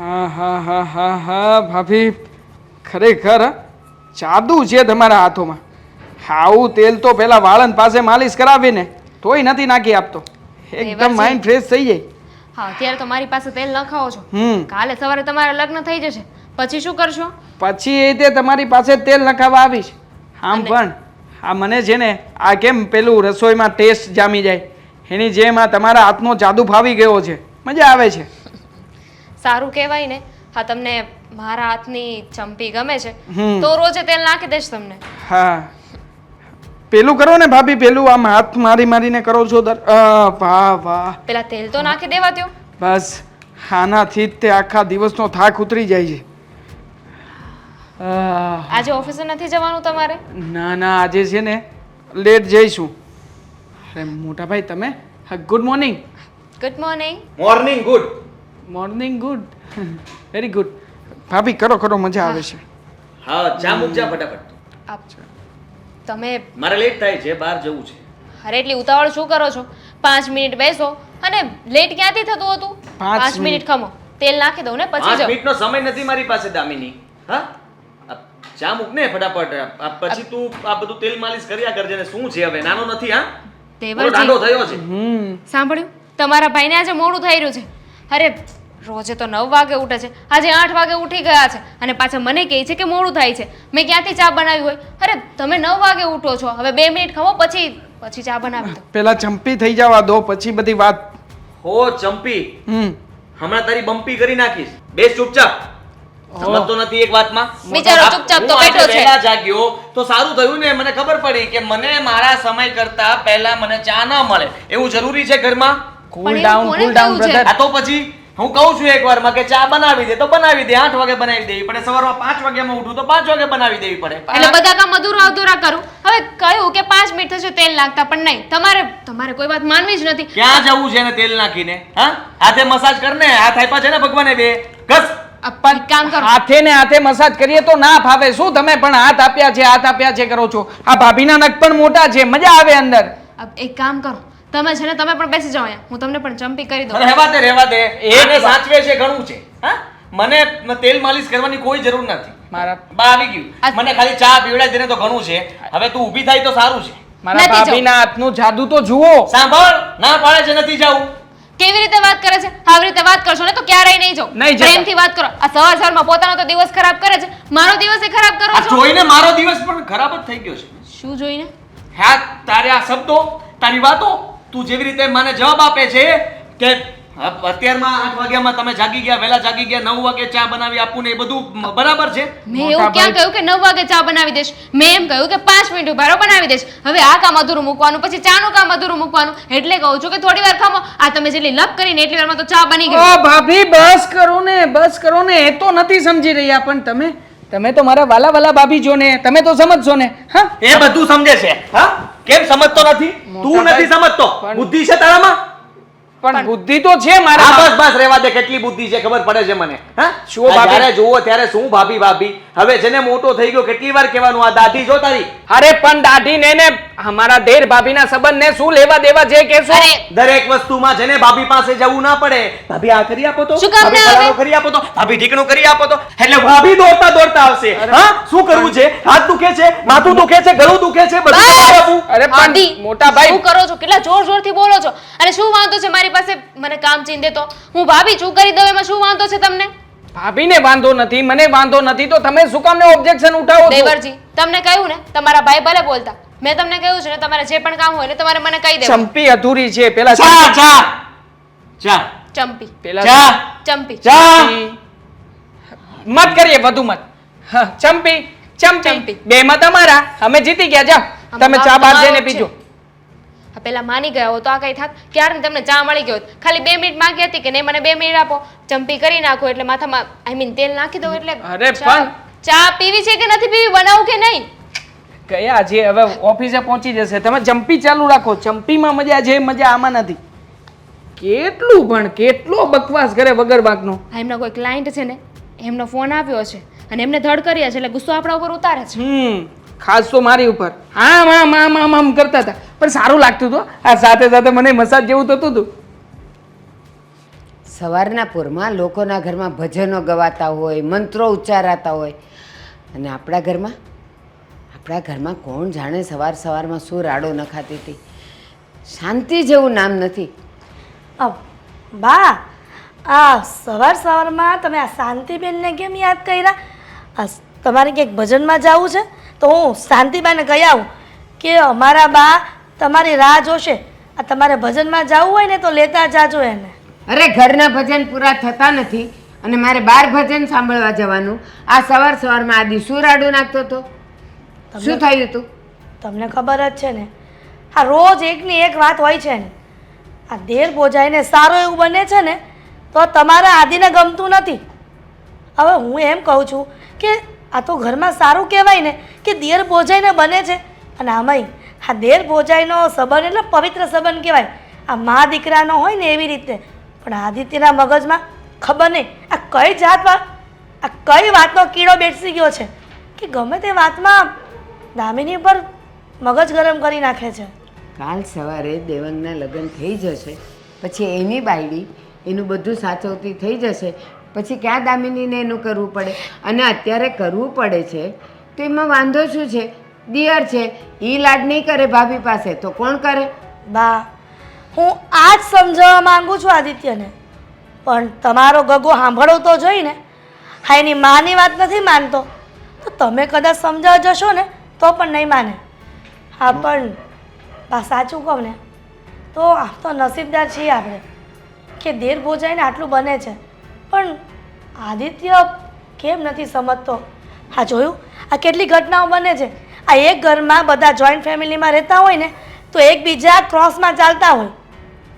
હા હા હા હા હા ભાભી. ખરેખર? જાદુ છે તમારા હાથોમાં. આવું તેલ તો પેલા વાળંદ પાસે માલિશ કરાવીને તોય નથી નાખી આપતો. એકદમ માઇન્ડ ફ્રેશ થઈ જાય. હા અત્યારે તો મારી પાસે તેલ ન ખાઓ છો. હમ. કાલે સવારે તમારા લગ્ન થઈ જશે. પછી શું કરશો? પછી એ તે તમારી પાસે તેલ નખાવા આવીશ. આમ પણ આ મને છે ને આ કેમ પેલું રસોઈમાં ટેસ્ટ જામી જાય? એની જેમ આ તમારા હાથનો જાદુ ફાવી ગયો છે. મજા આવે છે. સારું કહેવાય ને હા તમને મારા હાથની ચંપી ગમે છે તો રોજે તેલ નાખી દઈશ તમને. હા. પેલું કરો ને ભાભી પેલું આમ હાથ મારી મારીને કરો છો દર. વાહ વાહ. પેલા તેલ તો નાખી દેવા દો બસ ખાનાથી જ તે આખા દિવસનો થાક ઉતરી જાય છે. આજે ઓફિસે નથી જવાનું તમારે? ના ના આજે છે ને લેટ જઈશું. અરે મોટા ભાઈ તમે? Good morning good morning morning good morning good very good ભાભી કરો કરો મજા આવે છે. હા. ચા મૂકજા ફટાફટ. આપ તમે મારે લેટ થાય છે બહાર જવું છે. અરે એટલી ઉતાવળ શું કરો છો? પાંચ મિનિટ બેસો અને લેટ ક્યાંથી થતું હતું? પાંચ મિનિટ. ખમો. તેલ નાખી દઉં ને પછી જાઓ. મિનિટનો સમય નથી મારી પાસે દામિની. હા? ચા મૂક ને ફટાફટ. આ પછી તું આ બધું તેલ માલિશ કર્યા કરજે ને શું છે હવે? નાનો નથી હા? તેવર થયો છે. હમ. સાંભળ્યું? તમારા ભાઈને આજે મોડું થઈ રહ્યું છે. અરે રોજે તો નવ વાગે ઉઠે છે. આજે આઠ વાગે ઉઠી ગયા છે અને પાછા મને કહે છે કે મોડું થાય છે. મેં ક્યાંથી ચા બનાવી હોય? અરે તમે નવ વાગે ઉઠો છો. હવે બે મિનિટ ખમો પછી પછી ચા બનાવી દો. પેલા ચંપી થઈ જવા દો પછી બધી વાત. હો ચંપી. હમ. હમણાં તારી બમ્પી કરી નાખીશ. બેસ ચૂપચાપ. સમજતો નથી એક વાતમાં? બિચારો ચૂપચાપ તો બેઠો છે. વહેલા જાગ્યો તો સારું થયું ને મને ખબર પડી કે મને મારા સમય કરતા પહેલા મને ચા ના મળે. એવું જરૂરી છે ઘરમાં? Cool down cool down brother આ તો પછી હું કહું છું એક વારમાં કે ચા બનાવી દે તો બનાવી દે આઠ વાગે બનાવી દેવી પડે. સવારમાં પાંચ વાગ્યામાં ઉઠું તો પાંચ વાગે બનાવી દેવી પડે. એટલે બધા કામ અધૂરા અધૂરા કરું. હવે કહ્યું કે પાંચ મિનિટ થશે તેલ નાખતા પણ નહીં. તમારે તમારે કોઈ વાત માનવી જ નથી. ક્યાં જવું છે ને તેલ નાખીને? હા? હાથે મસાજ કરને હાથ આપ્યા છે ને ભગવાને બે. ઘસ. પણ કામ કરો. હાથે ને હાથે મસાજ કરીએ તો ના ફાવે. શું તમે પણ હાથ આપ્યા છે હાથ આપ્યા છે કરો છો? આ ભાભીના નખ પણ મોટા છે. મજા આવે અંદર. એક કામ કરો. તમે છે ને તમે પણ બેસી જાઓ અહીંયા. હું તમને પણ ચંપી કરી દઉં. રહેવા દે રહેવા દે. એને સાચવે છે ઘણું છે. હા? મને તેલ માલિશ કરવાની કોઈ જરૂર નથી. મારા બા આવી ગયું. મને ખાલી ચા પીવડાવી દેને તો ઘણું છે. હવે તું ઊભી થાય તો સારું છે. મારા ભાભીના હાથનું જાદુ તો જુઓ. સાંભળ ના પાડે છે નથી જાવું કેવી રીતે વાત કરે છે? આવી રીતે વાત કરશો ને તો ક્યારેય નહીં જાઉં. નહીં વાત કરો. આ સવારમાં પોતાનો તો દિવસ ખરાબ કરે છે. મારો દિવસ એ ખરાબ કરો છો? જોઈને મારો દિવસ પણ ખરાબ જ થઈ ગયો છે. શું જોઈને? હા તારે આ શબ્દો તારી વાતો તું જેવી રીતે મને જવાબ આપે છે કે અત્યારમાં આઠ વાગ્યામાં તમે જાગી ગયા વહેલા જાગી ગયા નવ વાગે ચા બનાવી આપું ને એ બધું બરાબર છે? મેં એવું ક્યાં કહ્યું કે નવ વાગે ચા બનાવી દઈશ? મેં એમ કહ્યું કે પાંચ મિનિટ ઉભારો બનાવી દઈશ. હવે આ કામ અધૂરું મૂકવાનું પછી ચાનું કામ અધૂરું મૂકવાનું. એટલે કહું છું કે થોડી વાર ખામો. આ તમે જેટલી લપ કરીને એટલી વારમાં તો ચા બની ગઈ. ઓ ભાભી બસ કરો ને બસ કરો ને. એ તો નથી સમજી રહ્યા પણ તમે તમે તો મારા વાલા વાલા ભાભી જો ને તમે તો સમજશો ને. હા? એ બધું સમજે છે હા? કેમ સમજતો નથી? તું નથી સમજતો. બુદ્ધિ છે તારામાં? પણ બુદ્ધિ તો છે હા મારા બસ બસ રહેવા દે કેટલી બુદ્ધિ છે ખબર પડે છે મને હા? શું ભાભી? જ્યારે જુઓ ત્યારે શું ભાભી ભાભી? હવે છે ને મોટો થઈ ગયો કેટલી વાર કહેવાનું આ દાઢી જો તારી. અરે પણ દાઢી ને ને અમારા દેર ભાભીના સંબંધને શું લેવા દેવા જે કે શું દરેક વસ્તુમાં છે ને ભાભી પાસે જવું ના પડે. ભાભી આ કરી આપો તો. શું કામ ભાભી ના કરી આપો તો. ભાભી ઢીકણું કરી આપો તો. એટલે ભાભી દોડતા દોડતા આવશે. હા? શું કરવું છે? હાથ દુખે છે? માથું દુખે છે? ગળું દુખે છે? બધું અરે પણ મોટા ભાઈ શું કરો છો? કેટલા જોર જોરથી બોલો છો? અને શું વાંધો છે? મારી પાસે મને કામ ચીંધે તો હું ભાભી છું કરી દઉં? એમાં શું વાંધો છે તમને? ભાભીને વાંધો નથી મને વાંધો નથી તો તમે શું કામને ઓબ્જેક્શન ઉઠાવો છો? દેવરજી તમને કહ્યું ને તમારા ભાઈ ભલે બોલતા. મેં તમને કહ્યું છે ને તમારે જે પણ કામ હોય ને તમારે મને કહી દેવું ચંપી અધૂરી છે પેલા ચા ચા. ચા. ચંપી. પેલા ચા. ચંપી. ચા. મત કરીએ વધુ મત. હા, ચંપી ચંપી. બે મત અમારા. અમે જીતી ગયા જા તમે ચા બહાર જઈને પીજો. આ પેલા માની ગયા હો તો આ કઈ થાત. ક્યારે તમને ચા મળી ગયો હોત. ખાલી બે મિનિટ માંગી હતી કે નહીં મને બે મિનિટ આપો. ચંપી કરી નાખો એટલે માથામાં આઈ મીન તેલ નાખી દઉં એટલે અરે ચા- પણ- ચા પીવી છે કે નથી પીવી? બનાવું કે નહીં? કયા? જે હવે ઓફિસે પહોંચી જશે. તમે ચંપી ચાલુ રાખો. ચંપીમાં મજા જે મજા આમાં નથી. કેટલું પણ કેટલો બકવાસ કરે વગર વાંકનો આ એમના કોઈ ક્લાયન્ટ છે ને? એમનો ફોન આવ્યો છે અને એમને ધડ કર્યા છે એટલે ગુસ્સો આપણા ઉપર ઉતારે છે. હમ ખાસ તો મારી ઉપર. આમ આમ આમ આમ આમ કરતા હતા. પણ સારું લાગતું હતું. આ સાથે સાથે મને મસાજ જેવું થતું હતું. સવારના પૂરમાં લોકોના ઘરમાં ભજનો ગવાતા હોય મંત્રો ઉચ્ચારાતા હોય. અને આપણા ઘરમાં આપણા ઘરમાં કોણ જાણે સવાર સવારમાં શું રાડો નખાતી હતી. શાંતિ જેવું નામ નથી. બા આ સવાર સવારમાં તમે આ શાંતિબેનને કેમ યાદ કર્યા? આ તમારે ક્યાંક ભજનમાં જવું છે? તો હું શાંતિબાને કહી આવું કે અમારા બા તમારી રાહ જોશે. આ તમારે ભજનમાં જવું હોય ને તો લેતા જાજો એને. અરે ઘરના ભજન પૂરા થતા નથી અને મારે બાર ભજન સાંભળવા જવાનું. આ સવાર સવારમાં આદિ શું રાડું નાખતો હતો? શું થયું હતું તમને ખબર જ છે ને? આ રોજ એકની એક વાત હોય છે ને. આ દેર બોજાઈને સારું એવું બને છે ને તો તમારા આદિને ગમતું નથી. હવે હું એમ કહું છું કે આ તો ઘરમાં સારું કહેવાય ને કે દેર બોજાઈને બને છે. અને આમાંય આ દેર ભોજાઈનો સંબંધ એટલે પવિત્ર સંબંધ કહેવાય. આ મા દીકરાનો હોય ને એવી રીતે. પણ આદિત્યના મગજમાં ખબર નહીં. આ કઈ જાતમાં, આ કઈ વાતનો કીડો બેસી ગયો છે કે ગમે તે વાતમાં દામિની પર મગજ ગરમ કરી નાખે છે. કાલ સવારે દેવંગના લગ્ન થઈ જશે, પછી એની બાયડી એનું બધું સાચવતી થઈ જશે, પછી ક્યાં દામિનીને એનું કરવું પડે? અને અત્યારે કરવું પડે છે, તો એમાં વાંધો શું છે? દિયર છે એ લાડ નહીં કરે ભાભી પાસે, તો કોણ કરે? બા, હું આ જ સમજાવવા માંગુ છું આદિત્યને, પણ તમારો ગગો સાંભળો તો જોઈ ને હા, એની માની વાત નથી માનતો. તો તમે કદાચ સમજાવવા જશો ને, તો પણ નહીં માને. હા, પણ, બા, સાચું કહું ને, તો આમ તો નસીબદાર છીએ આપણે, કે દેર ભોજાઈને આટલું બને છે. પણ આદિત્ય કેમ નથી સમજતો? હા, જોયું? આ કેટલી ઘટનાઓ બને છે. આ એક ઘરમાં બધા જોઈન્ટ ફેમિલીમાં રહેતા હોય ને, તો એકબીજા ક્રોસમાં ચાલતા હોય.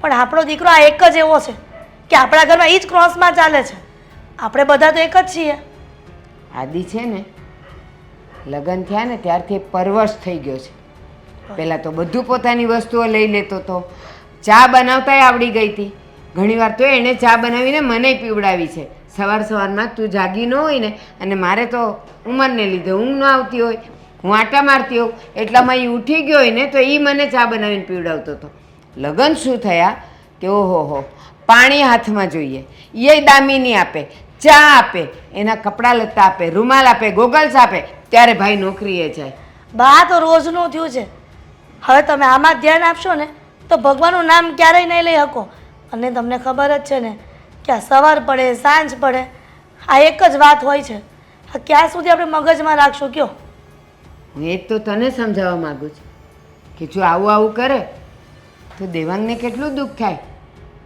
પણ આપણો દીકરો આ એક જ એવો છે કે આપણા ઘરમાં એ જ ક્રોસમાં ચાલે છે. આપણે બધા તો એક જ છીએ. આદિ છે ને, લગ્ન થયા ને ત્યારથી પરવશ થઈ ગયો છે. પહેલાં તો બધું પોતાની વસ્તુઓ લઈ લેતો હતો ચા બનાવતાય આવડી ગઈ હતી. ઘણીવાર તો એણે ચા બનાવીને મને પીવડાવી છે. સવાર સવારમાં તું જાગી ન હોય ને, અને મારે તો ઉંમરને લીધે ઊંઘ ન આવતી હોય. હું આટા મારતી હોઉં એટલામાં એ ઉઠી ગયો હોય ને તો એ મને ચા બનાવીને પીવડાવતો હતો. લગ્ન શું થયા? કે ઓહો હો, પાણી હાથમાં જોઈએ. એ દામીની આપે, ચા આપે, એના કપડાં લત્તા આપે, રૂમાલ આપે, ગોગલ્સ આપે, ત્યારે ભાઈ નોકરીએ જાય. બા તો રોજનું થયું છે. હવે તમે આમાં ધ્યાન આપશો ને, તો ભગવાનનું નામ ક્યારેય નહીં લઈ શકો. અને તમને ખબર જ છે ને કે સવાર પડે, સાંજ પડે, આ એક જ વાત હોય છે. ક્યાં સુધી આપણે મગજમાં રાખશું, કયો? હું એ જ તો તને સમજાવવા માંગુ છું કે જો આવું આવું કરે તો દેવાંગને કેટલું દુઃખ થાય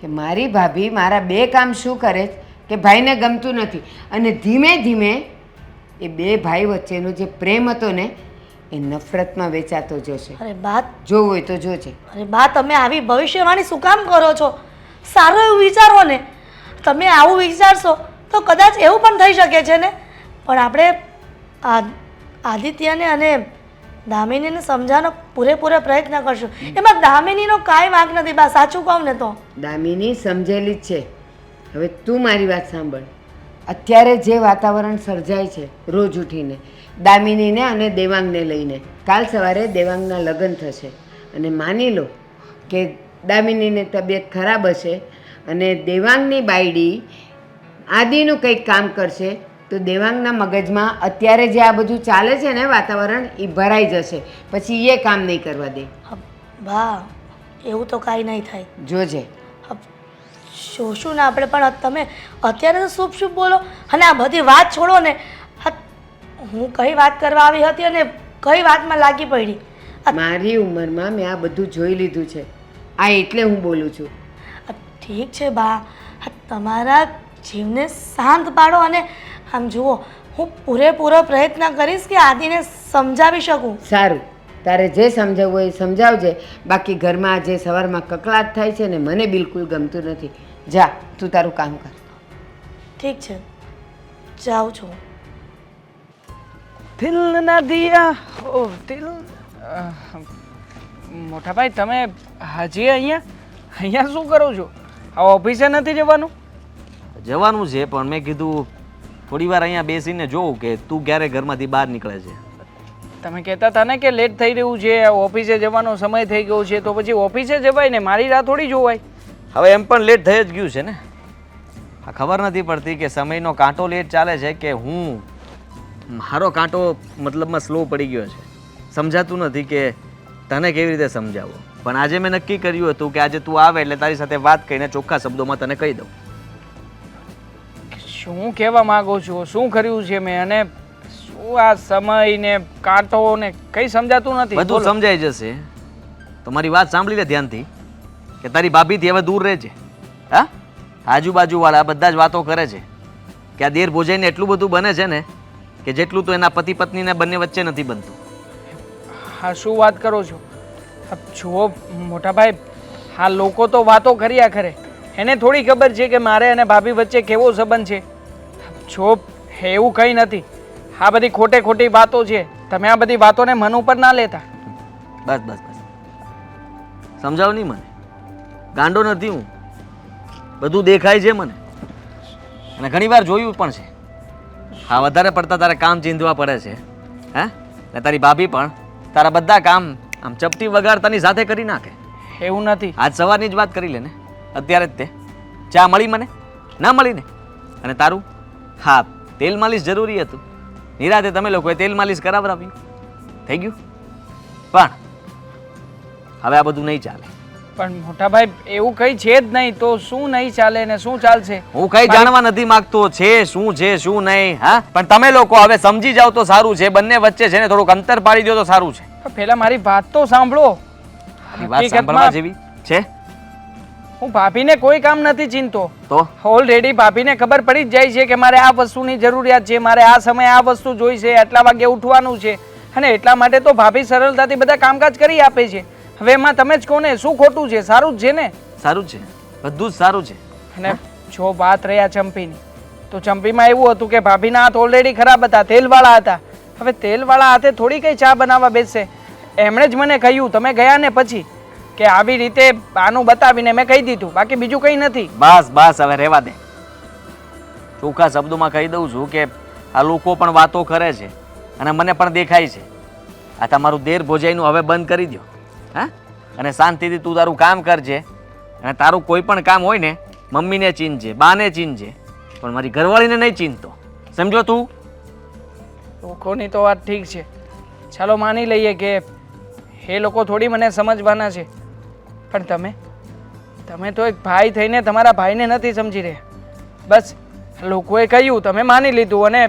કે મારી ભાભી મારા બે કામ શું કરે કે ભાઈને ગમતું નથી. અને ધીમે ધીમે એ બે ભાઈ વચ્ચેનો જે પ્રેમ હતો ને એ નફરતમાં વેચાતો જશે. અરે બા જોવું હોય તો જોજે. અરે બા તમે આવી ભવિષ્યવાણી શું કામ કરો છો? સારું એવું વિચારો ને. તમે આવું વિચારશો તો કદાચ એવું પણ થઈ શકે છે ને. પણ આપણે આ આદિત્યને અને દામિનીને સમજાવવાનો પૂરેપૂરો પ્રયત્ન કરશું. એમાં દામિનીનો કાંઈ વાંક નથી, બા, સાચું કહું ને તો. દામિની સમજેલી જ છે. હવે તું મારી વાત સાંભળ. અત્યારે જે વાતાવરણ સર્જાય છે, રોજ ઉઠીને, દામિનીને અને દેવાંગને લઈને, કાલ સવારે દેવાંગના લગ્ન થશે. અને માની લો કે દામિનીની તબિયત ખરાબ હશે અને દેવાંગની બાયડી આદિનું કંઈક કામ કરશે તો દેવાંગના મગજમાં અત્યારે જે આ બધું ચાલે છે ને વાતાવરણ એ ભરાઈ જશે. પછી એ કામ નહીં કરવા દે. હા, બા એવું તો કાંઈ નહીં થાય. જોજે. હા, જોશું ને આપણે પણ તમે અત્યારે તો શુભ શુભ બોલો. અને આ બધી વાત છોડો ને. હા કઈ વાત કરવા આવી હતી અને કઈ વાતમાં લાગી પડી? મારી ઉંમરમાં મેં આ બધું જોઈ લીધું છે. આ એટલે હું બોલું છું. ઠીક છે બા. તમારા જીવને શાંત પાડો અને આમ જુઓ હું પૂરેપૂરો પ્રયત્ન કરીશ કે આદિને સમજાવી શકું. સારું. તારે જે સમજાવવું હોય એ સમજાવજે. બાકી ઘરમાં જે સવારમાં કકળાટ થાય છે ને મને બિલકુલ ગમતું નથી. જા તું તારું કામ કર. ઠીક છે. જાઉં છું. દિલના દિયા. ઓ દિલ મોટા ભાઈ તમે હજી અહીંયા અહીંયા શું કરો છો? આ ઓફિસે નથી જવાનું? જવાનું છે પણ મેં કીધું થોડી વાર અહીંયા બેસીને જોઉં કે તું ક્યારે ઘરમાંથી બહાર નીકળે છે. તમે કહેતા હતા ને કે લેટ થઈ રહ્યું છે ઓફિસે જવાનો સમય થઈ ગયો છે તો પછી ઓફિસે જવાય ને? મારી રાહ થોડી જોવાય. હવે એમ પણ લેટ થઈ જ ગયું છે ને? આ ખબર નથી પડતી કે સમયનો કાંટો લેટ ચાલે છે કે હું? મારો કાંટો મતલબમાં સ્લો પડી ગયો છે. સમજાતું નથી કે તને કેવી રીતે સમજાવું. પણ આજે મેં નક્કી કર્યું હતું કે આજે તું આવે એટલે તારી સાથે વાત કરીને ચોખ્ખા શબ્દોમાં તને કહી દઉં. શું કહેવા માગો છો? શું કર્યું છે મેં? અને શું આ સમય ને કાંટો ને કઈ સમજાતું નથી? બધું સમજાઈ જશે. તો મારી વાત સાંભળી લે ધ્યાનથી કે તારી ભાભીથી હવે દૂર રહેજે. હા? આજુબાજુવાળા બધા જ વાતો કરે છે કે આ દેર ભોજાઈને એટલું બધું બને છે ને કે જેટલું તો એના પતિ પત્નીને બંને વચ્ચે નથી બનતું. હા શું વાત કરો છો? જુઓ મોટાભાઈ હા લોકો તો વાતો કર્યા ખરે એને થોડી ખબર છે કે મારે અને ભાભી વચ્ચે કેવો સંબંધ છે. જો એવું કંઈ નથી. આ બધી ખોટે ખોટી વાતો છે. તમે આ બધી વાતોને મન ઉપર ના લેતા. બસ બસ બસ. સમજાવ નહીં મને? ગાંડો નથી હું. બધું દેખાય છે મને. અને ઘણી વાર જોયું પણ છે. હા વધારે પડતા તારે કામ ચીંધવા પડે છે. હે? ને તારી ભાભી પણ તારા બધા કામ આમ ચપટી વગાડતાની સાથે કરી નાખે. એવું નથી. આજ સવારની જ વાત કરી લે ને. અત્યારે જ તે. ચા મળી મને? ના મળી ને અને તારું? હા તેલ માલિશ જરૂરી હતું. નિરાતે તમે લોકોએ તેલ માલિશ કરાવરાવ્યું થઈ ગયું? પણ હવે આ બધું નહીં ચાલે. પણ મોટાભાઈ એવું કઈ છે જ નહીં તો શું નહીં ચાલે ને શું ચાલશે? હું કઈ જાણવા નથી માંગતો છે શું છે શું નહીં હા? પણ તમે લોકો હવે સમજી જાવ તો સારું છે બંને વચ્ચે છે ને થોડુંક અંતર પાડી દો તો સારું છે. પેલા મારી વાત તો સાંભળો. વાત સાંભળવા જેવી છે? હું ભાભીને કોઈ કામ નથી ચિંતો. તો? ઓલરેડી ભાભીને ખબર પડી જ જાય છે કે મારે આ વસ્તુની જરૂરિયાત છે મારે આ સમયે આ વસ્તુ જોઈ છે આટલા વાગે ઉઠવાનું છે. અને એટલા માટે તો ભાભી સરળતાથી બધા કામકાજ કરી આપે છે. હવે એમાં તમે જ કોને શું ખોટું છે? સારું જ છે ને? સારું જ છે. બધું જ સારું છે. અને જો વાત રહ્યા ચંપીની તો ચંપીમાં એવું હતું કે ભાભીના હાથ ઓલરેડી ખરાબ હતા તેલવાળા હતા. હવે તેલવાળા હાથે થોડી કઈ ચા બનાવવા બેસશે. એમણે જ મને કહ્યું તમે ગયા ને પછી કે આવી રીતે આનું બતાવીને મેં કહી દીધું. બાકી બીજું કંઈ નથી. બસ બસ હવે રહેવા દે. ચોખ્ખા શબ્દોમાં કહી દઉં છું કે આ લોકો પણ વાતો કરે છે અને મને પણ દેખાય છે. આ તમારું દેર ભોજાઈનું હવે બંધ કરી દો હા? અને શાંતિથી તું તારું કામ કરજે. અને તારું કોઈ પણ કામ હોય ને મમ્મીને ચીનજે બાને ચીનજે. પણ મારી ઘરવાળીને નહીં ચીનતો. સમજો તું? લોકોની તો વાત ઠીક છે. ચાલો માની લઈએ કે એ લોકો થોડી મને સમજવાના છે. પણ તમે? તમે તો એક ભાઈ થઈને તમારા ભાઈને નથી સમજી રહ્યા. બસ લોકોએ કહ્યું તમે માની લીધું અને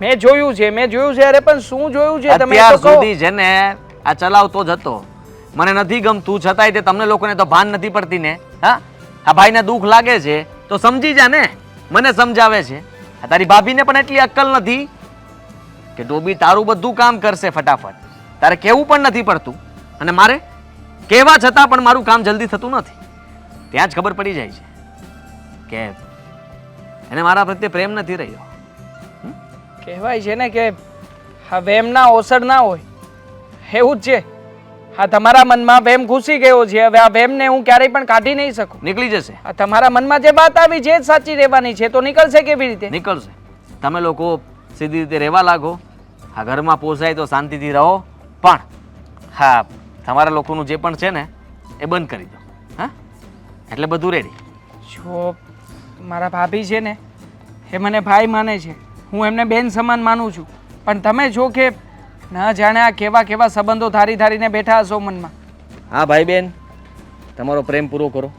મેં જોયું છે મેં જોયું છે અરે પણ શું જોયું છે? તમે અત્યાર સુધી છે ને આ ચલાવતો જ હતો. મને નથી ગમતું છતાંય તે તમને લોકોને તો ભાન નથી પડતી ને હા? આ ભાઈને દુઃખ લાગે છે તો સમજી જા ને મને સમજાવે છે. આ તારી ભાભીને પણ એટલી અક્કલ નથી કે ડોબી તારું બધું કામ કરશે ફટાફટ. તારે કેવું પણ નથી પડતું. અને મારે કહેવા છતાં પણ મારું કામ જલ્દી થતું નથી. ત્યાં જ ખબર પડી જાય છે કે એને મારા પ્રત્યે પ્રેમ નથી રહ્યો. કહેવાય છે ને કે હા વેમના ઓસર ના હોય. એવું જ છે. હા તમારા મનમાં વેમ ઘૂસી ગયો છે. હવે આ વેમને હું ક્યારેય પણ કાઢી નહીં શકું. નીકળી જશે. આ તમારા મનમાં જે વાત આવી છે જ સાચી રહેવાની છે. તો નીકળશે કેવી રીતે? નીકળશે. તમે લોકો સીધી રીતે રહેવા લાગો. આ ઘરમાં પોસાય તો શાંતિથી રહો. પણ હા તમારા લોકોનું જે પણ છે ને એ બંધ કરી દો. હા? એટલે બધું રેડી જો મારા ભાભી છે ને એ મને ભાઈ માને છે. હું એમને બેન સમાન માનું છું. પણ તમે જો કે ન જાણે આ કેવા કેવા સંબંધો ધારી ધારીને બેઠા હશો મનમાં. હા ભાઈ બેન તમારો પ્રેમ પૂરો કરો.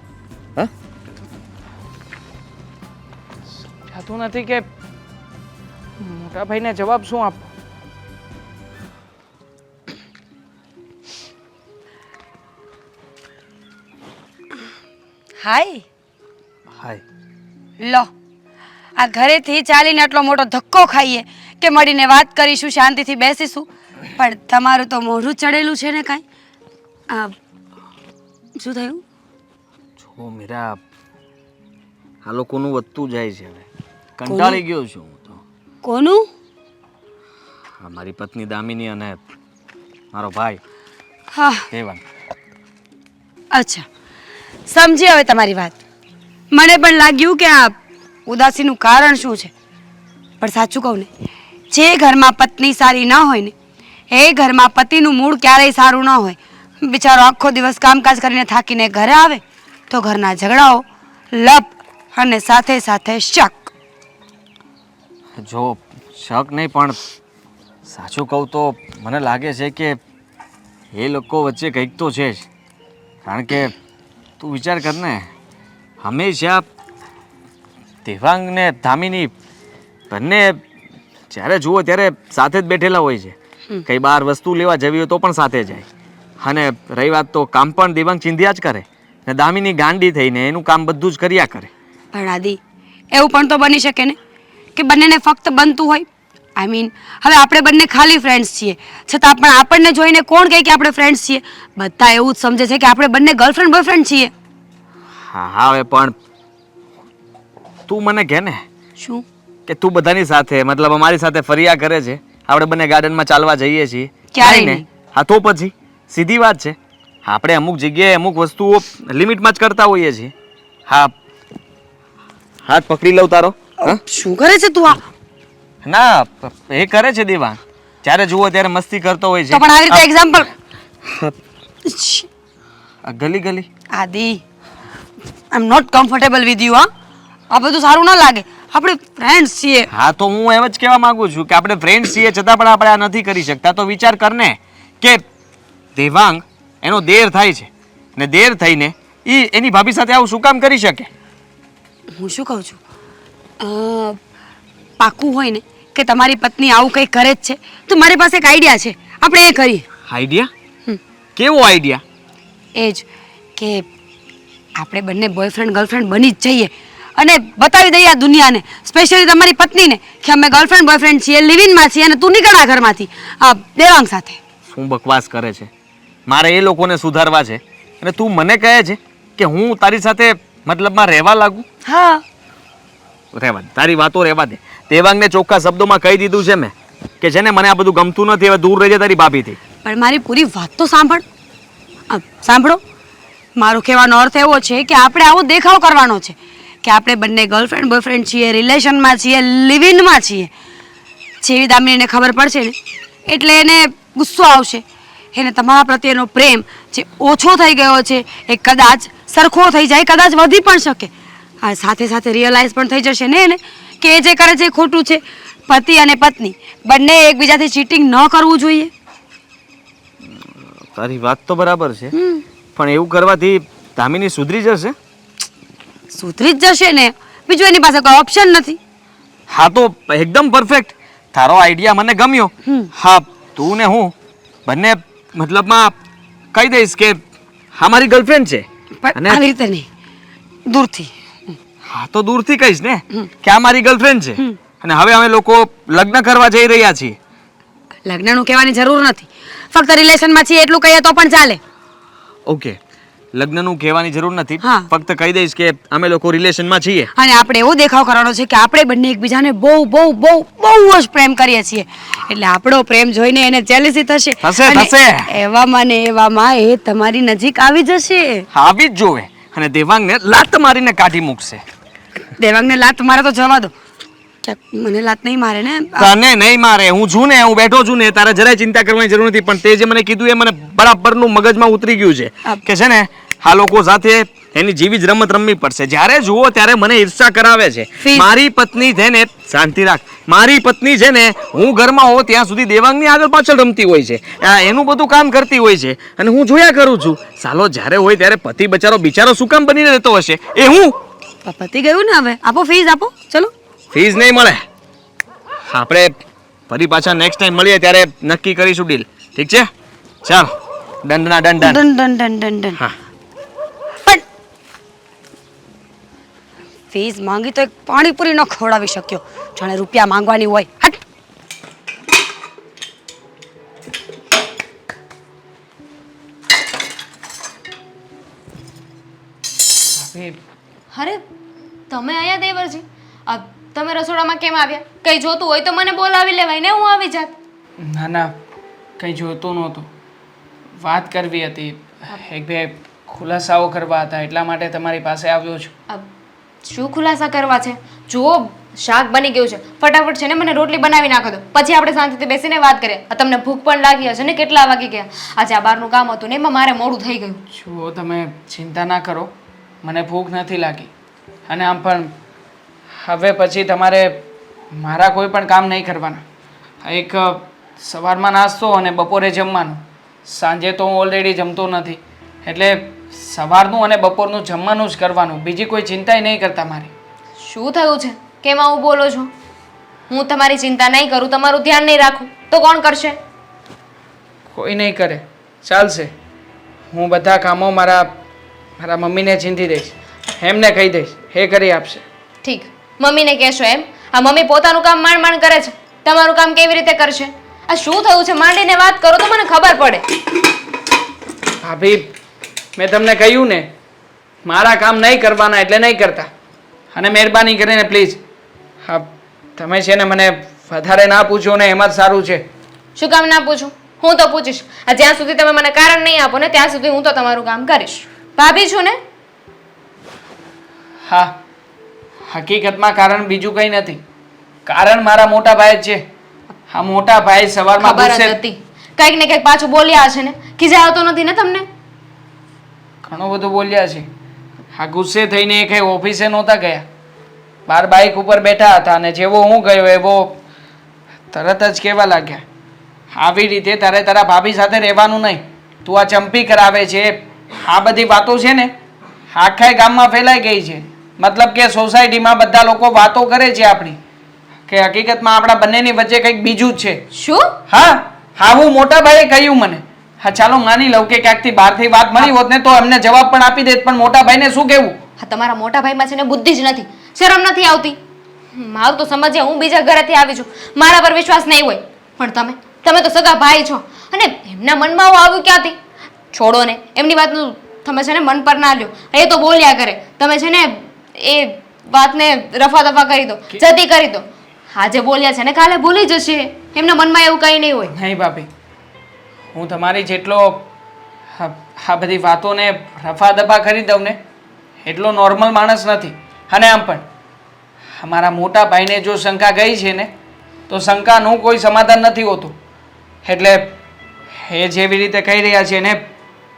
હા? થતું નથી કે મોટા ભાઈને જવાબ શું આપો? હાય. હાય. લો આ ઘરેથી ચાલીને આટલો મોટો ધક્કો ખાઈએ કે મળીને વાત કરીશું શાંતિથી બેસીશું. પણ તમારું તો મોઢું ચડેલું છે ને કાંઈ? આ, શું થયું? જો મીરા આ લોકોનું વધતું જાય છે હવે. કંટાળી ગયો છું હું તો. કોનું? મારી પત્ની દામિની અને મારો ભાઈ. હા. એવા અચ્છા. સમજી હવે તમારી વાત. મને પણ લાગ્યું કે આ ઉદાસીનું કારણ શું છે. પણ સાચું કહું ને જે ઘરમાં પત્ની સારી ન હોય ને એ ઘરમાં પતિનું મૂળ ક્યારેય સારું ન હોય. બિચારો આખો દિવસ કામકાજ કરીને થાકીને ઘરે આવે તો ઘરના ઝઘડાઓ લપ અને સાથે સાથે શક. જો શક નહીં પણ સાચું કહું તો મને લાગે છે કે એ લોકો વચ્ચે કંઈક તો છે જ. કારણ કે તું વિચાર કર ને. હંમેશા દેવાંગ ને ધામીની બંને જ્યારે જુઓ ત્યારે સાથે જ બેઠેલા હોય છે. કઈ બહાર વસ્તુ લેવા જવી હોય તો પણ સાથે જાય. અને રહી વાત તો કામ પણ દેવાંગ ચિંધ્યા જ કરે. ને દામીની ગાંડી થઈને એનું કામ બધું જ કર્યા કરે. પણ આદિ એવું પણ તો બની શકે ને? કે બંનેને ફક્ત બનતું હોય આઈ મીન હવે આપણે બંને ખાલી ફ્રેન્ડ્સ છીએ. છતાં પણ આપણને જોઈને કોણ કહે કે આપણે ફ્રેન્ડ્સ છીએ? બધા એવું જ સમજે છે કે આપણે બંને ગર્લફ્રેન્ડ બોયફ્રેન્ડ છીએ. હા હા હવે પણ તું મને કહે ને. શું? કે તું બધાની સાથે મતલબ અમારી સાથે ફરિયા કરે છે. આપણે બંને ગાર્ડનમાં ચાલવા જઈએ છીએ. ક્યારેય નહીં. ને? હા તો પછી. સીધી વાત છે. આપણે અમુક જગ્યાએ અમુક વસ્તુઓ લિમિટમાં જ કરતા હોઈએ છીએ. હા. હાથ પકડી લઉં તારો? શું કરે છે તું આ? ના એ કરે છે દેવાંગ જ્યારે જુઓ ત્યારે મસ્તી કરતો હોય છે. તો પણ આવી રીતે એક્ઝામ્પલ ગલી ગલી. આદિ I am not comfortable with you હા. આ બધું સારું ના લાગે. આપણે ફ્રેન્ડ્સ છીએ. હા તો હું એમ જ કહેવા માંગુ છું કે આપણે ફ્રેન્ડ છીએ છતાં પણ આપણે આ નથી કરી શકતા. તો વિચાર કરને કે દેવાંગ એનો દેર થાય છે. ને દેર થઈને એ એની ભાભી સાથે આવું શું કામ કરી શકે? હું શું કહું છું? પાકું હોય ને કે તમારી પત્ની આવું કંઈ કરે જ છે? તો મારી પાસે એક આઈડિયા છે. આપણે એ કરીએ. આઈડિયા કેવો આઈડિયા એ જ કે આપણે બંને બોયફ્રેન્ડ ગર્લફ્રેન્ડ બની જ જઈએ. અને બતાવી દઈએ આ દુનિયાને. સ્પેશિયલી તમારી પત્નીને કે અમે ગર્લફ્રેન્ડ બોયફ્રેન્ડ છીએ લિવિનમાં છીએ અને તું નીકળ ઘરમાંથી. આ દેવાંગ સાથે. શું બકવાસ કરે છે? મારે એ લોકોને સુધારવા છે. અને તું મને કહે છે કે હું તારી સાથે મતલબમાં રહેવા લાગુ? હા. રહેવા તારી વાતો રહેવા દે. દેવાંગને ચોખ્ખા શબ્દોમાં કહી દીધું છે મેં કે છે ને મને આ બધું ગમતું નથી, હવે દૂર રહેજે તારી ભાભીથી. પણ મારી પૂરી વાત તો સાંભળ. સાંભળો. મારો કહેવાનો અર્થ એવો છે કે આપણે આવો દેખાવ કરવાનો છે કે આપણે બંને ગર્લફ્રેન્ડ બોયફ્રેન્ડ છીએ રિલેશનમાં છીએ લિવિનમાં છીએ. જેવી દામિનીને ખબર પડશે ને, એટલે એને ગુસ્સો આવશે. એને તમારા પ્રત્યેનો પ્રેમ જે ઓછો થઈ ગયો છે એ કદાચ સરખો થઈ જાય, કદાચ વધી પણ શકે. આ સાથે સાથે રિયલાઇઝ પણ થઈ જશે ને એને? કે જે કરે છે ખોટું છે? પતિ અને પત્ની બંને એકબીજાથી ચીટિંગ ન કરવું જોઈએ. તારી વાત તો બરાબર છે. પણ એવું કરવાથી ધામીની સુધરી જશે? સુધરી જ જશે ને. બીજું એની પાસે કોઈ ઓપ્શન નથી. હા તો એકદમ પરફેક્ટ તારો આઈડિયા મને ગમ્યો. હા તું ને હું બંને મતલબમાં કહી દઈશ કે હા મારી ગર્લફ્રેન્ડ છે. પણ આવી રીતે નહીં. દૂરથી. હા તો દૂરથી કહીશ ને કે આ મારી ગર્લફ્રેન્ડ છે. અને હવે અમે લોકો લગ્ન કરવા જઈ રહ્યા છીએ. લગ્નનું કહેવાની જરૂર નથી. ફક્ત રિલેશનમાં છીએ એટલું કહીએ તો પણ ચાલે. ઓકે લગ્નનું કહેવાની જરૂર નથી. ફક્ત કહી દઈશ કે અમે લોકો રિલેશનમાં છીએ. અને આપણે એવો દેખાવ કરવાનો છે કે આપણે બંને એકબીજાને બહુ બહુ બહુ બહુ જ પ્રેમ કરીએ છીએ. એટલે આપણો પ્રેમ જોઈને એને જેલસી થશે. થશે, થશે. એવામાં ને એવામાં એ તમારી નજીક આવી જશે. આવી જ જોવે. અને દેવાંગને લાત મારીને કાઢી મૂકશે. દેવાંગને લાત મારે તો જવા દો. મને લાત નહીં મારે ને? તને નહીં મારે. હું છું ને હું બેઠો છું ને તારે જરાય ચિંતા કરવાની જરૂર નથી. પણ તે જે મને કીધું એ મને બરાબરનું મગજમાં ઉતરી ગયું છે. કે છે ને આ લોકો સાથે એની જીવી જ રમત રમવી પડશે. જ્યારે જુઓ ત્યારે મને ઈર્ષા કરાવે છે. મારી પત્ની છે ને શાંતિ રાખ. મારી પત્ની છે ને હું ઘરમાં હોઉં ત્યાં સુધી દેવાંગની આગળ પાછળ રમતી હોય છે. એનું બધું કામ કરતી હોય છે. અને હું જોયા કરું છું. સાલો જ્યારે હોય ત્યારે પતિ બચારો બિચારો શું કામ બનીને રહેતો હશે? એ હું પતી ગયું ને હવે? આપો ફીસ આપો. ચલો. ફીસ નહીં મળે. આપણે ફરી પાછા નેક્સ્ટ ટાઈમ મળીએ ત્યારે નક્કી કરીશું ડીલ ઠીક છે? ચાલ. દંડના દંડ દંડ. ડન દંડ દંડ ડન ડન હા. પણ ફીસ માંગી તો એક પાણીપુરી ન ખવડાવી શક્યો. જાણે રૂપિયા માંગવાની હોય. કેમ આવ્યા? કંઈ જોતું હોય તો મને બોલાવી લેવાય ને હું આવી જાત. ના ના કંઈ જોતું નહોતું. વાત કરવી હતી. એક બે ખુલાસાઓ કરવા હતા એટલા માટે તમારી પાસે આવ્યો છું. આ શું ખુલાસા કરવા છે? જુઓ શાક બની ગયું છે. ફટાફટ છે ને મને રોટલી બનાવી નાખો દો પછી આપણે શાંતિથી બેસીને વાત કરીએ. આ તમને ભૂખ પણ લાગી હશે ને કેટલા વાગી ગયા? આજે આ બહારનું કામ હતું ને એમાં મારે મોડું થઈ ગયું. જુઓ તમે ચિંતા ના કરો. મને ભૂખ નથી લાગી. અને આમ પણ. હવે પછી તમારે મારા કોઈ પણ કામ નહીં કરવાના. એક સવારમાં નાસ્તો અને બપોરે જમવાનું. સાંજે તો હું ઓલરેડી જમતો નથી. એટલે સવારનું અને બપોરનું જમવાનું જ કરવાનું. બીજી કોઈ ચિંતાય નહીં કરતા મારી. શું થયું છે? કેમ આવું બોલો છો? હું તમારી ચિંતા નહીં કરું તમારું ધ્યાન નહીં રાખું. તો કોણ કરશે? કોઈ નહીં કરે. ચાલશે. હું બધા કામો મારા મારા મમ્મીને ચીંધી દઈશ. એમને કહી દઈશ. એ કરી આપશે. ઠીક. મમ્મીને કહેશો એમ. આ મમ્મી પોતાનું કામ માંડ માંડ કરે છે. તમારું કામ કેવી રીતે કરશે? આ શું થયું છે? માંડીને વાત કરો તો મને ખબર પડે. ભાભી મેં તમને કહ્યું ને મારા કામ નહીં કરવાના એટલે નહીં કરતા. અને મહેરબાની કરીને પ્લીઝ હા તમે છે ને મને વધારે ના પૂછો ને એમાં જ સારું છે. શું કામ ના પૂછું? હું તો પૂછીશ. આ જ્યાં સુધી તમે મને કારણ નહીં આપો ને ત્યાં સુધી હું તો તમારું કામ કરીશ. ભાભી છું ને? હા. હકીકતમાં કારણ બીજું કંઈ નથી. કારણ મારા મોટા ભાઈ જ છે. હા મોટા ભાઈ સવારમાં ખબર જ ગુસ્સે હતી કંઈક ને કંઈક પાછું બોલ્યા હશે ને? ખીજાતો નથી ને તમને? ઘણું બધું બોલ્યા છે. હા ગુસ્સે થઈને એ કંઈ ઓફિસે નહોતા ગયા. બાર બાઇક ઉપર બેઠા હતા અને જેવો હું ગયો એવો તરત જ કહેવા લાગ્યા આવી રીતે તારે તારા ભાભી સાથે રહેવાનું નહીં. તું આ ચંપી કરાવે છે. આ બધી વાતો છે ને? આખા ગામમાં ફેલાઈ ગઈ છે. મતલબ કે સોસાયટીમાં બધા લોકો વાતો કરે છે આપણી. કે હકીકતમાં આપણા બંનેની વચ્ચે કંઈક બીજું જ છે. શું? હા હા હું મોટા ભાઈએ કહ્યું મને. હા ચાલો માની લઉં કે ક્યાંકથી બહારથી વાત મળી હોત ને તો એમને જવાબ પણ આપી દેત પણ મોટા ભાઈને શું કહેવું? હા તમારા મોટા ભાઈમાં છે ને બુદ્ધિ જ નથી. શરમ નથી આવતી. મારું તો સમજે હું બીજા ઘરેથી આવી છું. મારા પર વિશ્વાસ નહીં હોય. પણ તમે તમે તો સગા ભાઈ છો. અને એમના મનમાં હું આવ્યું ક્યાંથી? છોડો ને. એમની વાતનું તમે છે ને મન પર ના લ્યો. એ તો બોલ્યા કરે. તમે છે ને એ વાતને રફા દફા કરી દો જતી કરી દો. આજે બોલ્યા છે ને કાલે ભૂલી જશે. એમના મનમાં એવું કંઈ નહીં હોય. નહીં ભાભી. હું તમારી જેટલો આ બધી વાતોને રફા દફા કરી દઉં ને એટલો નોર્મલ માણસ નથી. અને આમ પણ અમારા મોટા ભાઈને જો શંકા ગઈ છે ને તો શંકાનું કોઈ સમાધાન નથી હોતું. એટલે એ જેવી રીતે કહી રહ્યા છે ને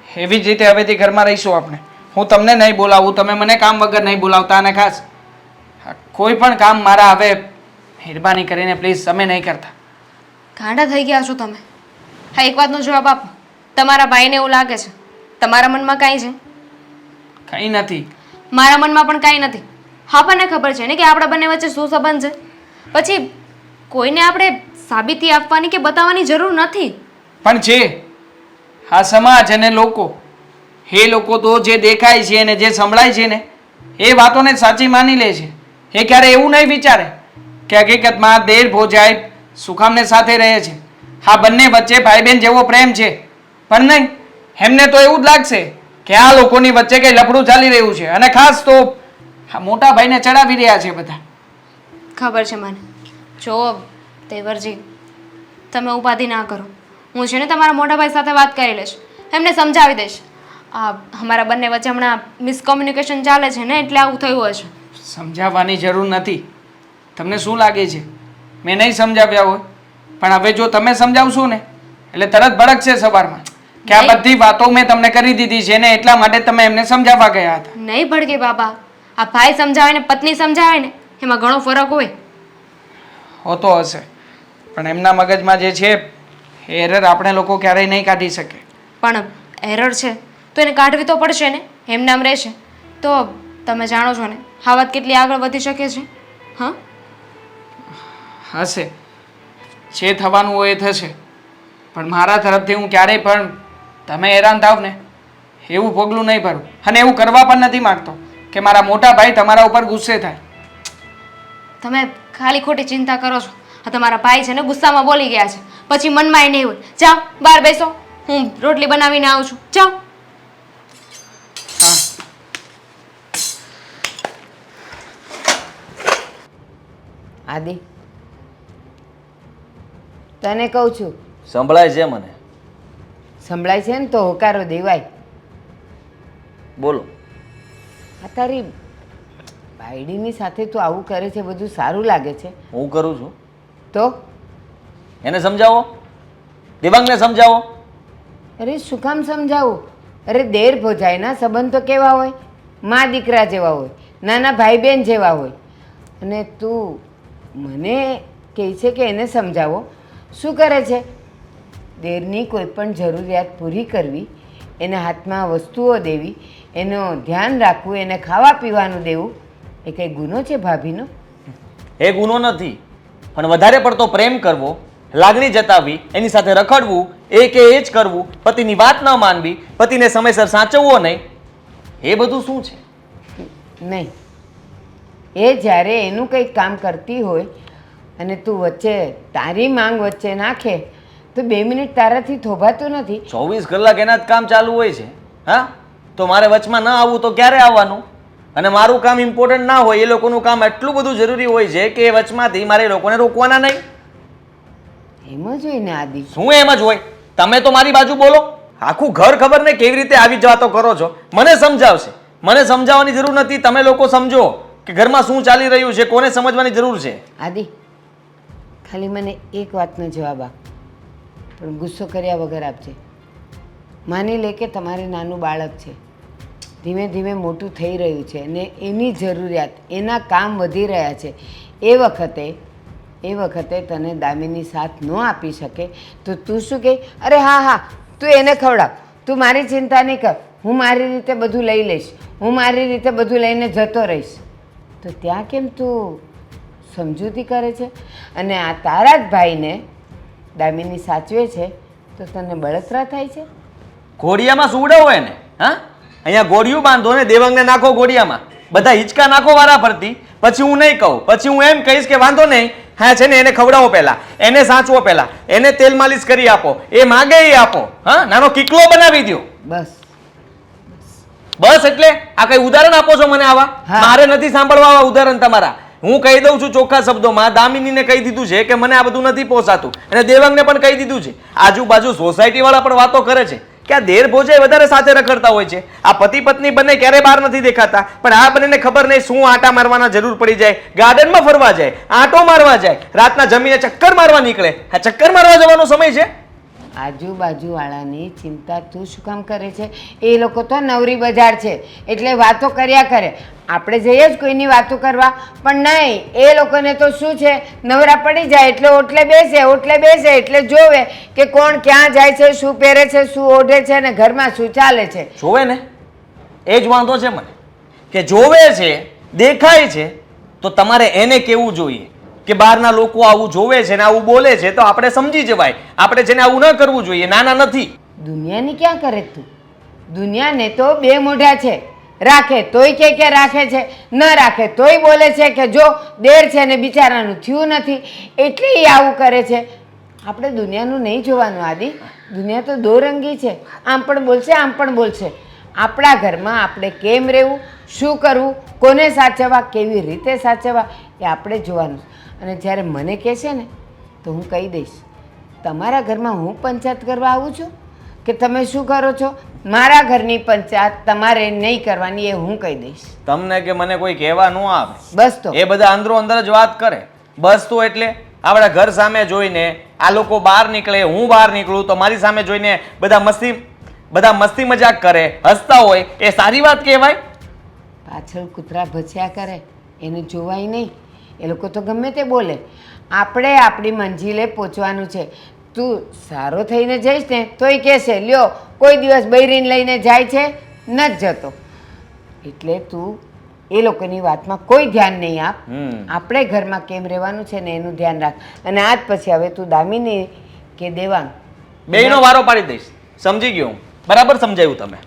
એવી જ રીતે હવેથી ઘરમાં રહીશું આપણે. હું તમને નહીં બોલાવું તમે મને કામ વગર નહીં બોલાવતા અને ખાસ હા, કોઈ પણ કામ મારા હવે મહેરબાની કરીને પ્લીઝ તમે નહીં કરતા. ગાંડા થઈ ગયા છો તમે. હા એક વાતનો જવાબ આપો. તમારા ભાઈને એવું લાગે છે. તમારા મનમાં કાંઈ છે? કંઈ નથી. મારા મનમાં પણ કાંઈ નથી. આપણને ખબર છે ને કે આપણા બંને વચ્ચે શું સંબંધ છે? પછી કોઈને આપણે સાબિતી આપવાની કે બતાવવાની જરૂર નથી? પણ છે આ સમાજ અને લોકો એ લોકો તો જે દેખાય છે અને જે સંભળાય છે ને, એ વાતોને સાચી માની લે છે. એ ક્યારે એવું નહીં વિચારે કે હકીકતમાં દેર ભોજાય સુખામને સાથે રહે છે. હા, બંને વચ્ચે ભાઈ બહેન જેવો પ્રેમ છે. પણ નહીં, એમને તો એવું જ લાગશે કે આ લોકોની વચ્ચે કંઈ લફડું ચાલી રહ્યું છે. અને ખાસ તો મોટા ભાઈને ચડાવી રહ્યા છે બધા. ખબર છે મને. જો તેવરજી તમે ઉપાધિ ના કરો. હું છે ને તમારા મોટા ભાઈ સાથે વાત કરી લઈશ. એમને સમજાવી દઈશ. અમારા બંને વચ્ચે હમણાં મિસકોમ્યુનિકેશન ચાલે છે ને એટલે આવું થયું હશે. સમજાવવાની જરૂર નથી. તમને શું લાગે છે? મેં નહીં સમજાવ્યા હોય. પણ હવે જો તમે સમજાવશો ને એટલે તરત ભડકશે સવારમાં. કે આ બધી વાતો મેં તમને કરી દીધી છે ને એટલા માટે તમે એમને સમજાવવા ગયા હતા. નહીં ભડકે બાબા. આ ભાઈ સમજાવે ને પત્ની સમજાવે ને એમાં ઘણો ફરક હોય. હોતો હશે. પણ એમના મગજમાં જે છે એરર આપણે લોકો ક્યારેય નહીં કાઢી શકે. પણ એરર છે. તો એને કાઢવી તો પડશે ને? એમ નામ રહેશે. તો તમે જાણો છો ને આ વાત કેટલી આગળ વધી શકે છે? હા? હશે. જે થવાનું હોય એ થશે. પણ મારા તરફથી હું ક્યારેય પણ તમે હેરાન થાવ ને એવું પગલું નહીં ભરું. અને એવું કરવા પણ નથી માગતો કે મારા મોટા ભાઈ તમારા ઉપર ગુસ્સે થાય. તમે ખાલી ખોટી ચિંતા કરો છો. આ તમારા ભાઈ છે ને ગુસ્સામાં બોલી ગયા છે. પછી મનમાં એ નહીં હોય. જાઓ બહાર બેસો. હું રોટલી બનાવીને આવું છું. જાઓ. આદિ. તને કહું છું સંભળાય છે મને. સંભળાય છે ને તો હોકારો દેવાય. બોલો. આ તારી બાયડીની સાથે તું આવું કરે છે બધું સારું લાગે છે. હું કરું છું. તો? એને સમજાવો? દિવાંગને સમજાવો? અરે શું કામ સમજાવું? અરે દેર ભોજાયના સંબંધ તો કેવા હોય? મા દીકરા જેવા હોય નાના ભાઈ બહેન જેવા હોય. અને તું મને કહે છે કે એને સમજાવો. શું કરે છે? દેરની કોઈ પણ જરૂરિયાત પૂરી કરવી એને હાથમાં વસ્તુઓ દેવી એનું ધ્યાન રાખવું એને ખાવા પીવાનું દેવું એ કંઈ ગુનો છે ભાભીનો? એ ગુનો નથી પણ વધારે પડતો પ્રેમ કરવો લાગણી જતાવવી એની સાથે રખડવું એ કે એ જ કરવું પતિની વાત ન માનવી પતિને સમયસર સાચવવો નહીં એ બધું શું છે? નહીં. એ જ્યારે એનું કંઈક કામ કરતી હોય અને તું વચ્ચે તારી માંગ વચ્ચે નાખે તો બે મિનિટ તારાથી થોભાતું નથી. ચોવીસ કલાક એના જ કામ ચાલુ હોય છે. હા? તો મારે વચમાં ન આવવું તો ક્યારે આવવાનું? અને મારું કામ ઇમ્પોર્ટન્ટ ના હોય એ લોકોનું કામ એટલું બધું જરૂરી હોય છે કે એ વચમાંથી મારે લોકોને રોકવાના નહીં. એમ જ હોય ને આદિ. શું એમ જ હોય? તમે તો મારી બાજુ બોલો. આખું ઘર ખબર ને કેવી રીતે આવી જવાતો વાતો કરો છો? મને સમજાવશે. મને સમજાવવાની જરૂર નથી. તમે લોકો સમજો. કે ઘરમાં શું ચાલી રહ્યું છે, કોને સમજવાની જરૂર છે? આદિ, ખાલી મને એક વાતનો જવાબ આપ. પણ ગુસ્સો કર્યા વગર આપજે. માની લે કે તમારે નાનું બાળક છે. ધીમે ધીમે મોટું થઈ રહ્યું છે અને એની જરૂરિયાત, એના કામ વધી રહ્યા છે. એ વખતે એ વખતે તને દામિની સાથ ન આપી શકે, તો તું શું કહે અરે હા હા, તું એને ખવડાવ. તું મારી ચિંતા નહીં કર. હું મારી રીતે બધું લઈ લઈશ. હું મારી રીતે બધું લઈને જતો રહીશ. તો ત્યાં કેમ તું સમજૂતી કરે છે? અને આ તારા જ ભાઈને દામિની સાચવે છે તો તને બળતરા થાય છે? ઘોડિયામાં સુવડાવો એને હા? અહીંયા ગોળિયું બાંધો ને દેવંગને નાખો ઘોડિયામાં બધા હિંચકા નાખો વારા ફરતી. પછી હું નહીં કહું પછી હું એમ કહીશ કે વાંધો નહીં હા છે ને એને ખવડાવો પહેલા એને સાચવો પહેલા એને તેલ માલિશ કરી આપો એ માગે એ આપો હા? નાનો કિકલો બનાવી દો બસ. બસ એટલે આ કઈ ઉદાહરણ આપો છો મને આવા? મારે નથી સાંભળવા આવા ઉદાહરણ તમારા. હું કહી દઉં છું ચોખ્ખા શબ્દોમાં દામિનીને કહી દીધું છે કે મને આ બધું નથી પોસાતું. અને દેવાંગને પણ કહી દીધું છે. આજુબાજુ સોસાયટી વાળા પણ વાતો કરે છે કે આ દેર ભોજાઈ વધારે સાથે રખડતા હોય છે. આ પતિ પત્ની બંને ક્યારે બહાર નથી દેખાતા? પણ આ બંનેને ખબર નહીં શું આટા મારવાના જરૂર પડી જાય. ગાર્ડનમાં ફરવા જાય આંટો મારવા જાય રાતના જમીને ચક્કર મારવા નીકળે. આ ચક્કર મારવા જવાનો સમય છે? આજુબાજુવાળાની ચિંતા તું શું કામ કરે છે? એ લોકો તો નવરી બજાર છે, એટલે વાતો કર્યા કરે. આપણે જઈએ જ કોઈની વાતો કરવા. પણ નહીં, એ લોકોને તો શું છે? નવરા પડી જાય એટલે ઓટલે બેસે ઓટલે બેસે, એટલે જોવે કે કોણ ક્યાં જાય છે, શું પહેરે છે, શું ઓઢે છે અને ઘરમાં શું ચાલે છે. જોવે ને? એ જ વાંધો છે મને. કે જોવે છે, દેખાય છે, તો તમારે એને કેવું જોઈએ? કે બહારના લોકો આવું જોવે છે ને આવું બોલે છે, તો આપણે સમજી જવાય. આપણે જેને આવું ન કરવું જોઈએ, નાના નથી. દુનિયાની ક્યાં કરે તું? દુનિયાને તો બે મોઢા છે. રાખે તોય કે કે રાખે છે, ન રાખે તોય બોલે છે કે જો દેર છે ને બિચારાનું થયું નથી. એટલે એ આવું કરે છે. આપણે દુનિયાનું નહીં જોવાનું આદિ. દુનિયા તો દોરંગી છે. આમ પણ બોલશે, આમ પણ બોલશે. આપણા ઘરમાં આપણે કેમ રહેવું? શું કરવું? કોને સાચવવા? કેવી રીતે સાચવવા? એ આપણે જોવાનું અને જ્યારે મને કહે છે ને તો હું કહી દઈશ તમારા ઘરમાં હું પંચાયત કરવા આવું છું? કે તમે શું કરો છો? મારા ઘરની પંચાયત તમારે નહીં કરવાની એ હું કહી દઈશ. તમને કે મને કોઈ કહેવા ન આવે? બસ તો. એ બધા અંદરો અંદર જ વાત કરે. બસ તો એટલે આપણા ઘર સામે જોઈને આ લોકો બહાર નીકળે હું બહાર નીકળું તો મારી સામે જોઈને બધા મસ્તી બધા મસ્તી મજાક કરે હસતા હોય. એ સારી વાત કહેવાય? પાછળ કૂતરા ભચ્યા કરે એને જોવાય નહીં. એ લોકો તો ગમે તે બોલે. આપણે આપણી મંજિલે પહોંચવાનું છે. તું સારો થઈને જઈશ ને તોય કહેશે લ્યો કોઈ દિવસ બૈરીને લઈને જાય છે ન જ જતો. એટલે તું એ લોકોની વાતમાં કોઈ ધ્યાન નહીં આપ. આપણે ઘરમાં કેમ રહેવાનું છે ને એનું ધ્યાન રાખ. અને આજ પછી હવે તું દામિની કે દેવાંગ. બેયનો વારો પાડી દઈશ. સમજી ગયો બરાબર સમજાયું તમે.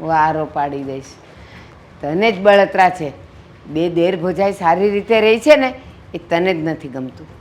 વારો પાડી દઈશ. તને જ બળતરા છે. બે દેર ભોજાઈ સારી રીતે રહી છે ને એ તને જ નથી ગમતું.